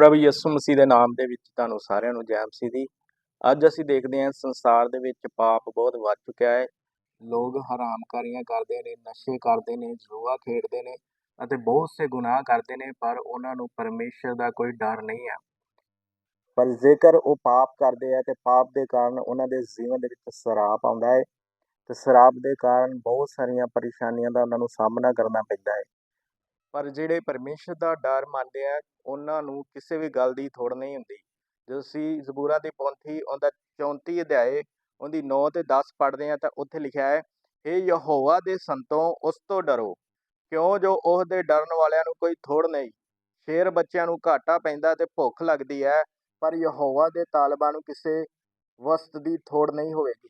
ਪ੍ਰਭੂ ਯਿਸੂ ਮਸੀਹ ਦੇ ਨਾਮ ਦੇ ਵਿੱਚ ਤੁਹਾਨੂੰ ਸਾਰਿਆਂ ਨੂੰ ਜੈ ਮਸੀਹ ਦੀ। ਅੱਜ ਅਸੀਂ ਦੇਖਦੇ ਹਾਂ ਸੰਸਾਰ ਦੇ ਵਿੱਚ ਪਾਪ ਬਹੁਤ ਵੱਧ ਚੁੱਕਿਆ ਹੈ। ਲੋਕ ਹਰਾਮਕਾਰੀਆਂ ਕਰਦੇ ਨੇ, ਨਸ਼ੇ ਕਰਦੇ ਨੇ ਜੂਆ ਖੇਡਦੇ ਨੇ ਅਤੇ ਬਹੁਤ ਸੇ ਗੁਨਾਹ ਕਰਦੇ ਨੇ, ਪਰ ਉਹਨਾਂ ਨੂੰ ਪਰਮੇਸ਼ਰ ਦਾ ਕੋਈ ਡਰ ਨਹੀਂ ਹੈ। ਪਰ ਜੇਕਰ ਉਹ ਪਾਪ ਕਰਦੇ ਆ ਤੇ ਪਾਪ ਦੇ ਕਾਰਨ ਉਹਨਾਂ ਦੇ ਜੀਵਨ ਦੇ ਵਿੱਚ ਸਰਾਪ ਆਉਂਦਾ ਹੈ ਤੇ ਸਰਾਪ ਦੇ ਕਾਰਨ ਬਹੁਤ ਸਾਰੀਆਂ ਪਰੇਸ਼ਾਨੀਆਂ ਦਾ ਉਹਨਾਂ ਨੂੰ ਸਾਹਮਣਾ ਕਰਨਾ ਪੈਂਦਾ ਹੈ। ਪਰ ਜਿਹੜੇ ਪਰਮੇਸ਼ਰ ਦਾ ਡਰ ਮੰਨਦੇ ਆ, ਉਹਨਾਂ ਨੂੰ ਕਿਸੇ ਵੀ ਗੱਲ ਦੀ ਥੋੜ ਨਹੀਂ ਹੁੰਦੀ। ਜਦੋਂ ਅਸੀਂ ਜ਼ਬੂਰਾਂ ਦੀ ਪੌਂਥੀ, ਉਹਦਾ 34 ਅਧਿਆਏ, ਉਹਦੀ 9 ਤੇ 10 ਪੜ੍ਹਦੇ ਆ ਤਾਂ ਉੱਥੇ ਲਿਖਿਆ ਹੈ, ਹੇ ਯਹੋਵਾ ਦੇ ਸੰਤੋਂ, ਉਸ ਤੋਂ ਡਰੋ। ਕਿਉਂ ਜੋ ਉਸ ਦੇ ਡਰਨ ਵਾਲਿਆਂ ਨੂੰ ਕੋਈ ਥੋੜ ਨਹੀਂ? ਸ਼ੇਰ ਬੱਚਿਆਂ ਨੂੰ ਘਾਟਾ ਪੈਂਦਾ ਤੇ ਭੁੱਖ ਲੱਗਦੀ ਹੈ, ਪਰ ਯਹੋਵਾ ਦੇ ਤਾਲਬਾਂ ਨੂੰ ਕਿਸੇ ਵਸਤ ਦੀ ਥੋੜ ਨਹੀਂ ਹੋਵੇਗੀ।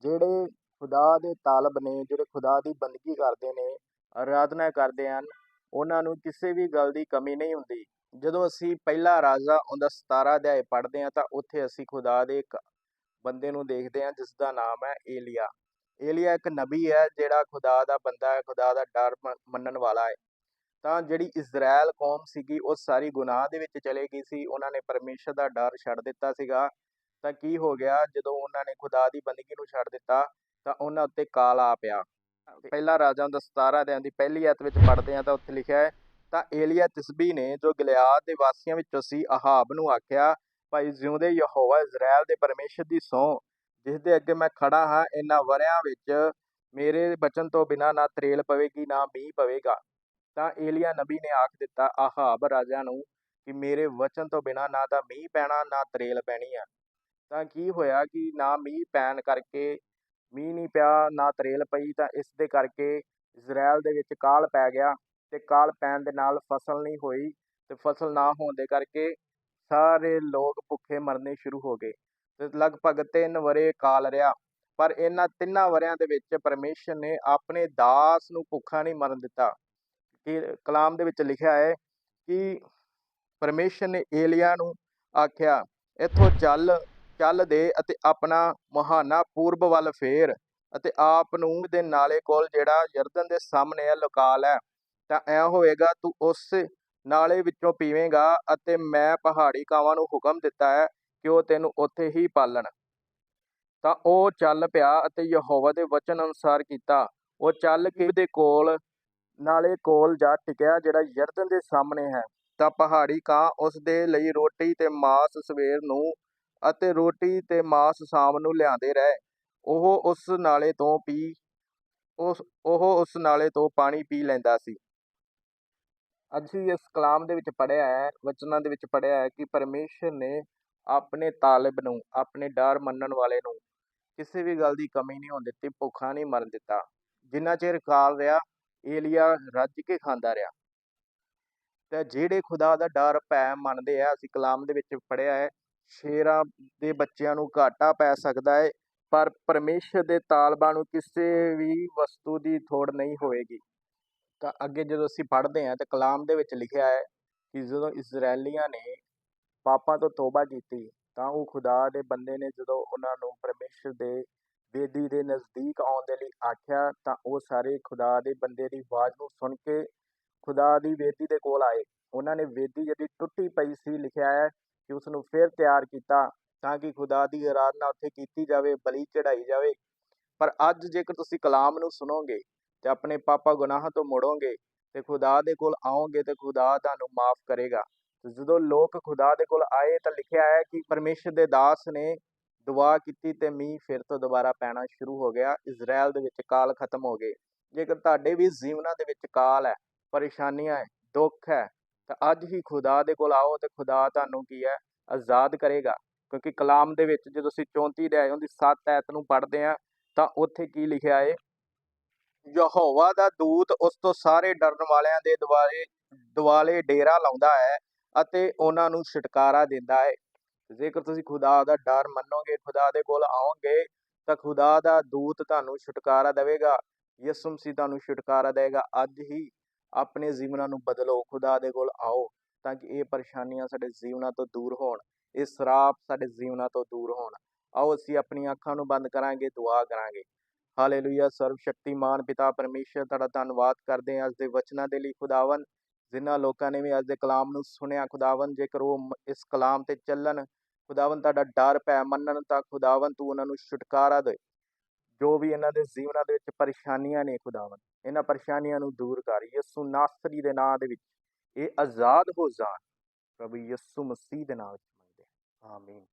ਜਿਹੜੇ ਖੁਦਾ ਦੇ ਤਾਲਬ ਨੇ, ਜਿਹੜੇ ਖੁਦਾ ਦੀ ਬੰਦਗੀ ਕਰਦੇ ਨੇ ਆਰਾਧਨਾ ਕਰਦੇ ਹਨ ਉਹਨਾਂ ਨੂੰ ਕਿਸੇ ਵੀ ਗੱਲ ਦੀ ਕਮੀ ਨਹੀਂ ਹੁੰਦੀ। ਜਦੋਂ ਅਸੀਂ ਪਹਿਲਾ ਰਾਜਾ ਉਹਦਾ 17 ਅਧਿਆਏ ਪੜ੍ਹਦੇ ਹਾਂ ਤਾਂ ਉੱਥੇ ਅਸੀਂ ਖੁਦਾ ਦੇ ਇੱਕ ਬੰਦੇ ਨੂੰ ਦੇਖਦੇ ਹਾਂ ਜਿਸ ਦਾ ਨਾਮ ਹੈ ਏਲੀਆ। ਏਲੀਆ ਇੱਕ ਨਬੀ ਹੈ ਜਿਹੜਾ ਖੁਦਾ ਦਾ ਬੰਦਾ ਹੈ, ਖੁਦਾ ਦਾ ਡਰ ਮ- ਮੰਨਣ ਵਾਲਾ ਹੈ। ਤਾਂ ਜਿਹੜੀ ਇਜ਼ਰਾਈਲ ਕੌਮ ਸੀਗੀ ਉਹ ਸਾਰੀ ਗੁਨਾਹ ਦੇ ਵਿੱਚ ਚਲੇ ਗਈ ਸੀ। ਉਹਨਾਂ ਨੇ ਪਰਮੇਸ਼ਰ ਦਾ ਡਰ ਛੱਡ ਦਿੱਤਾ ਸੀਗਾ। ਤਾਂ ਕੀ ਹੋ ਗਿਆ? ਜਦੋਂ ਉਹਨਾਂ ਨੇ ਖੁਦਾ ਦੀ ਬੰਦਗੀ ਨੂੰ ਛੱਡ ਦਿੱਤਾ ਤਾਂ ਉਹਨਾਂ ਉੱਤੇ ਕਾਲ ਆ ਪਿਆ। ਪਹਿਲਾ ਰਾਜਾ ਦਾ 17 ਅਧਿਆਇ ਦੀ ਪਹਿਲੀ ਐਤ ਵਿੱਚ ਪੜ੍ਹਦੇ ਹਾਂ ਤਾਂ ਉੱਥੇ ਲਿਖਿਆ ਹੈ, ਤਾਂ ਏਲੀਆ ਤਿਸਬੀ ਨੇ ਜੋ ਗਿਲਿਆਦ ਦੇ ਵਾਸੀਆਂ ਵਿੱਚੋਂ ਸੀ ਆਹਾਬ ਨੂੰ ਆਖਿਆ, ਭਾਈ ਜਿਉਂਦੇ ਯਹੋਵਾ ਇਜ਼ਰਾਈਲ ਦੇ ਪਰਮੇਸ਼ਰ ਦੀ ਸਹੁੰ ਜਿਸ ਦੇ ਅੱਗੇ ਮੈਂ ਖੜਾ ਹਾਂ, ਇਹਨਾਂ ਵਰਿਆਂ ਵਿੱਚ ਮੇਰੇ ਬਚਨ ਤੋਂ ਬਿਨਾਂ ਨਾ ਤਰੇਲ ਪਵੇਗੀ, ਨਾ ਮੀਂਹ ਪਵੇਗਾ। ਤਾਂ ਏਲੀਆ ਨਬੀ ਨੇ ਆਖ ਦਿੱਤਾ ਆਹਾਬ ਰਾਜਾ ਨੂੰ ਕਿ ਮੇਰੇ ਵਚਨ ਤੋਂ ਬਿਨਾਂ ਨਾ ਤਾਂ ਮੀਂਹ ਪੈਣਾ, ਨਾ ਤਰੇਲ ਪੈਣੀ ਆ। ਤਾਂ ਕੀ ਹੋਇਆ ਕਿ ਨਾ ਮੀਂਹ ਪੈਣ ਕਰਕੇ ਮੀਂਹ ਨਹੀਂ ਪਿਆ, ਨਾ ਤਰੇਲ ਪਈ ਤਾਂ ਇਸ ਦੇ ਕਰਕੇ ਇਜ਼ਰਾਈਲ ਦੇ ਵਿੱਚ ਕਾਲ ਪੈ ਗਿਆ ਤੇ ਕਾਲ ਪੈਣ ਦੇ ਨਾਲ ਫਸਲ ਨਹੀਂ ਹੋਈ ਤੇ ਫਸਲ ਨਾ ਹੋਣ ਦੇ ਕਰਕੇ ਸਾਰੇ ਲੋਕ ਭੁੱਖੇ ਮਰਨੇ ਸ਼ੁਰੂ ਹੋ ਗਏ ਤੇ ਲਗਭਗ 3 ਵਰੇ ਕਾਲ ਰਿਹਾ। ਪਰ ਇਹਨਾਂ ਤਿੰਨਾਂ ਵਰਿਆਂ ਦੇ ਵਿੱਚ ਪਰਮੇਸ਼ਰ ਨੇ ਆਪਣੇ ਦਾਸ ਨੂੰ ਭੁੱਖਾ ਨਹੀਂ ਮਰਨ ਦਿੱਤਾ। ਕਿ ਕਲਾਮ ਦੇ ਵਿੱਚ ਲਿਖਿਆ ਹੈ ਕਿ ਪਰਮੇਸ਼ਰ ਨੇ ਏਲੀਆ ਨੂੰ ਆਖਿਆ, ਇੱਥੋਂ ਚੱਲ ਚੱਲ ਦੇ ਅਤੇ ਆਪਣਾ ਮੁਹਾਨਾ ਪੂਰਬ ਵੱਲ ਫੇਰ ਅਤੇ ਆਪ ਨੂੰ ਦੇ ਨਾਲੇ ਕੋਲ ਜਿਹੜਾ ਯਰਦਨ ਦੇ ਸਾਹਮਣੇ ਹੈ ਲੁਕਾ ਲੈ। ਤਾਂ ਐ ਹੋਏਗਾ, ਤੂੰ ਉਸ ਨਾਲੇ ਵਿੱਚੋਂ ਪੀਵੇਂਗਾ ਅਤੇ ਮੈਂ ਪਹਾੜੀ ਕਾਵਾਂ ਨੂੰ ਹੁਕਮ ਦਿੱਤਾ ਹੈ ਕਿ ਉਹ ਤੈਨੂੰ ਉੱਥੇ ਹੀ ਪਾਲਣ। ਤਾਂ ਉਹ ਚੱਲ ਪਿਆ ਅਤੇ ਯਹੋਵਾ ਦੇ ਵਚਨ ਅਨੁਸਾਰ ਕੀਤਾ। ਉਹ ਚੱਲ ਕੇ ਦੇ ਕੋਲ, ਨਾਲੇ ਕੋਲ ਜਾ ਟਿਕਿਆ ਜਿਹੜਾ ਯਰਦਨ ਦੇ ਸਾਹਮਣੇ ਹੈ। ਤਾਂ ਪਹਾੜੀ ਕਾਂ ਉਸ ਦੇ ਲਈ ਰੋਟੀ ਤੇ ਮਾਸ ਸਵੇਰ ਨੂੰ ਅਤੇ ਰੋਟੀ ਤੇ ਮਾਸ ਸ਼ਾਮ ਨੂੰ ਲਿਆਂਦੇ ਰਹੇ। ਉਹ ਉਸ ਨਾਲੇ ਤੋਂ ਪੀ, ਉਸ, ਉਹ ਉਸ ਨਾਲੇ ਤੋਂ ਪਾਣੀ ਪੀ ਲੈਂਦਾ ਸੀ। ਅਸੀਂ ਇਸ ਕਲਾਮ ਦੇ ਵਿੱਚ ਪੜ੍ਹਿਆ ਹੈ, ਵਚਨਾਂ ਦੇ ਵਿੱਚ ਪੜ੍ਹਿਆ ਹੈ ਕਿ ਪਰਮੇਸ਼ਰ ਨੇ ਆਪਣੇ ਤਾਲਬ ਨੂੰ, ਆਪਣੇ ਡਰ ਮੰਨਣ ਵਾਲੇ ਨੂੰ ਕਿਸੇ ਵੀ ਗੱਲ ਦੀ ਕਮੀ ਨਹੀਂ ਹੋਣ ਦਿੱਤੀ, ਭੁੱਖਾ ਨਹੀਂ ਮਰਨ ਦਿੱਤਾ। ਜਿੰਨਾ ਚਿਰ ਕਾਲ ਰਿਹਾ, ਏਲੀਆ ਰੱਜ ਕੇ ਖਾਂਦਾ ਰਿਹਾ। ਤੇ ਜਿਹੜੇ ਖੁਦਾ ਦਾ ਡਰ, ਭੈ ਮੰਨਦੇ ਆ, ਅਸੀਂ ਕਲਾਮ ਦੇ ਵਿੱਚ ਪੜ੍ਹਿਆ ਹੈ ਸ਼ੇਰਾਂ ਦੇ ਬੱਚਿਆਂ ਨੂੰ ਘਾਟਾ ਪੈ ਸਕਦਾ ਹੈ ਪਰ ਪਰਮੇਸ਼ਰ ਦੇ ਤਾਲਬਾ ਨੂੰ ਕਿਸੇ ਵੀ ਵਸਤੂ ਦੀ ਥੋੜ ਨਹੀਂ ਹੋਵੇਗੀ ਤਾਂ ਅੱਗੇ ਜਦੋਂ ਅਸੀਂ ਪੜ੍ਹਦੇ ਹਾਂ ਤਾਂ ਕਲਾਮ ਦੇ ਵਿੱਚ ਲਿਖਿਆ ਹੈ ਕਿ ਜਦੋਂ ਇਜ਼ਰਾਈਲੀਆਂ ਨੇ ਪਾਪਾਂ ਤੋਂ ਤੋਬਾ ਕੀਤੀ, ਤਾਂ ਉਹ ਖੁਦਾ ਦੇ ਬੰਦੇ ਨੇ ਜਦੋਂ ਉਹਨਾਂ ਨੂੰ ਪਰਮੇਸ਼ਰ ਦੇ ਬੇਦੀ ਦੇ ਨਜ਼ਦੀਕ ਆਉਣ ਦੇ ਲਈ ਆਖਿਆ, ਤਾਂ ਉਹ ਸਾਰੇ ਖੁਦਾ ਦੇ ਬੰਦੇ ਦੀ ਆਵਾਜ਼ ਨੂੰ ਸੁਣ ਕੇ ਖੁਦਾ ਦੀ ਵੇਦੀ ਦੇ ਕੋਲ ਆਏ। ਉਹਨਾਂ ਨੇ ਵੇਦੀ ਜਿਹੜੀ ਟੁੱਟੀ ਪਈ ਸੀ ਲਿਖਿਆ ਹੈ ਕਿ ਉਸ ਨੂੰ ਫਿਰ ਤਿਆਰ ਕੀਤਾ ਤਾਂ ਕਿ ਖੁਦਾ ਦੀ ਆਰਾਧਨਾ ਉੱਥੇ ਕੀਤੀ ਜਾਵੇ, ਬਲੀ ਚੜਾਈ ਜਾਵੇ। ਪਰ ਅੱਜ ਜੇਕਰ ਤੁਸੀਂ ਕਲਾਮ ਨੂੰ ਸੁਣੋਗੇ ਤੇ ਆਪਣੇ ਪਾਪਾ ਗੁਨਾਹਾਂ ਤੋਂ ਮੁੜੋਗੇ ਤੇ ਖੁਦਾ ਦੇ ਕੋਲ ਆਓਗੇ ਤੇ ਖੁਦਾ ਤੁਹਾਨੂੰ ਮਾਫ ਕਰੇਗਾ। ਜਦੋਂ ਲੋਕ ਖੁਦਾ ਦੇ ਕੋਲ ਆਏ ਤਾਂ ਲਿਖਿਆ ਹੈ ਕਿ ਪਰਮੇਸ਼ਰ ਦੇ ਦਾਸ ਨੇ ਦੁਆ ਕੀਤੀ ਤੇ ਮੀਂਹ ਫਿਰ ਤੋਂ ਦੁਬਾਰਾ ਪੈਣਾ ਸ਼ੁਰੂ ਹੋ ਗਿਆ। ਇਜ਼ਰਾਈਲ ਦੇ ਵਿੱਚ ਕਾਲ ਖਤਮ ਹੋ ਗਏ। ਜੇਕਰ ਤੁਹਾਡੇ ਵੀ ਜੀਵਨਾਂ ਦੇ ਵਿੱਚ ਕਾਲ ਹੈ, ਪਰੇਸ਼ਾਨੀਆਂ ਹੈ, ਦੁੱਖ ਹੈ ਤਾਂ ਅੱਜ ਹੀ ਖੁਦਾ ਦੇ ਕੋਲ ਆਓ ਤੇ ਖੁਦਾ ਤੁਹਾਨੂੰ ਕੀ ਹੈ, ਆਜ਼ਾਦ ਕਰੇਗਾ। ਕਿਉਂਕਿ ਕਲਾਮ ਦੇ ਵਿੱਚ ਜਦੋਂ ਅਸੀਂ 34 ਦੇ ਉਹਦੀ 7 ਐਤ ਨੂੰ ਪੜ੍ਹਦੇ ਆ ਤਾਂ ਉੱਥੇ ਕੀ ਲਿਖਿਆ ਹੈ ਯਹੋਵਾ ਦਾ ਦੂਤ ਉਸ ਤੋਂ ਸਾਰੇ ਡਰਨ ਵਾਲਿਆਂ ਦੇ ਦੁਆਲੇ ਦੁਆਲੇ ਡੇਰਾ ਲਾਉਂਦਾ ਹੈ ਅਤੇ ਉਹਨਾਂ ਨੂੰ ਛੁਟਕਾਰਾ ਦਿੰਦਾ ਹੈ। ਜੇਕਰ ਤੁਸੀਂ ਖੁਦਾ ਦਾ ਡਰ ਮੰਨੋਗੇ, ਖੁਦਾ ਦੇ ਕੋਲ ਆਓਗੇ, ਤਾਂ ਖੁਦਾ ਦਾ ਦੂਤ ਤੁਹਾਨੂੰ ਛੁਟਕਾਰਾ ਦੇਵੇਗਾ। ਯਿਸੂ ਮਸੀਹ ਤੁਹਾਨੂੰ ਛੁਟਕਾਰਾ ਦੇਵੇਗਾ ਅੱਜ ਹੀ। ਆਪਣੇ ਜੀਵਨਾਂ ਨੂੰ ਬਦਲੋ, ਖੁਦਾ ਦੇ ਕੋਲ ਆਓ ਤਾਂ ਕਿ ਇਹ ਪਰੇਸ਼ਾਨੀਆਂ ਸਾਡੇ ਜੀਵਨਾਂ ਤੋਂ ਦੂਰ ਹੋਣ, ਇਹ ਸਰਾਪ ਸਾਡੇ ਜੀਵਨਾਂ ਤੋਂ ਦੂਰ ਹੋਣ। ਆਓ ਅਸੀਂ ਆਪਣੀਆਂ ਅੱਖਾਂ ਨੂੰ ਬੰਦ ਕਰਾਂਗੇ, ਦੁਆ ਕਰਾਂਗੇ। ਹਾਲੇਲੂਇਆ ਸਰਵ ਸ਼ਕਤੀਮਾਨ ਪਿਤਾ ਪਰਮੇਸ਼ਰ, ਤੁਹਾਡਾ ਧੰਨਵਾਦ ਕਰਦੇ ਹਾਂ ਅੱਜ ਦੇ ਵਚਨਾਂ ਦੇ ਲਈ ਖੁਦਾਵੰ ਜਿਨ੍ਹਾਂ ਲੋਕਾਂ ਨੇ ਵੀ ਅੱਜ ਦੇ ਕਲਾਮ ਨੂੰ ਸੁਣਿਆ। ਖੁਦਾਵੰਦ, ਜੇਕਰ ਉਹ ਇਸ ਕਲਾਮ ਤੇ ਚੱਲਣ, ਖੁਦਾਵੰਦ, ਤੁਹਾਡਾ ਡਰ ਪੈ ਮੰਨਣ ਤਾਂ ਖੁਦਾਵੰਦ, ਤੂੰ ਉਹਨਾਂ ਨੂੰ ਛੁਟਕਾਰਾ ਦੇ। ਜੋ ਵੀ ਇਹਨਾਂ ਦੇ ਜੀਵਨਾਂ ਦੇ ਵਿੱਚ ਪਰੇਸ਼ਾਨੀਆਂ ਨੇ ਖੁਦਾਵੰਦ, ਇਹਨਾਂ ਪਰੇਸ਼ਾਨੀਆਂ ਨੂੰ ਦੂਰ ਕਰ, ਯਿਸੂ ਨਾਸਰੀ ਦੇ ਨਾਮ ਦੇ ਵਿੱਚ ਇਹ ਆਜ਼ਾਦ ਹੋ ਜਾਣ, ਪ੍ਰਭੂ ਯਿਸੂ ਮਸੀਹ ਦੇ ਨਾਮ ਵਿੱਚ ਮੰਗਦੇ ਹਾਂ। ਆਮੀਨ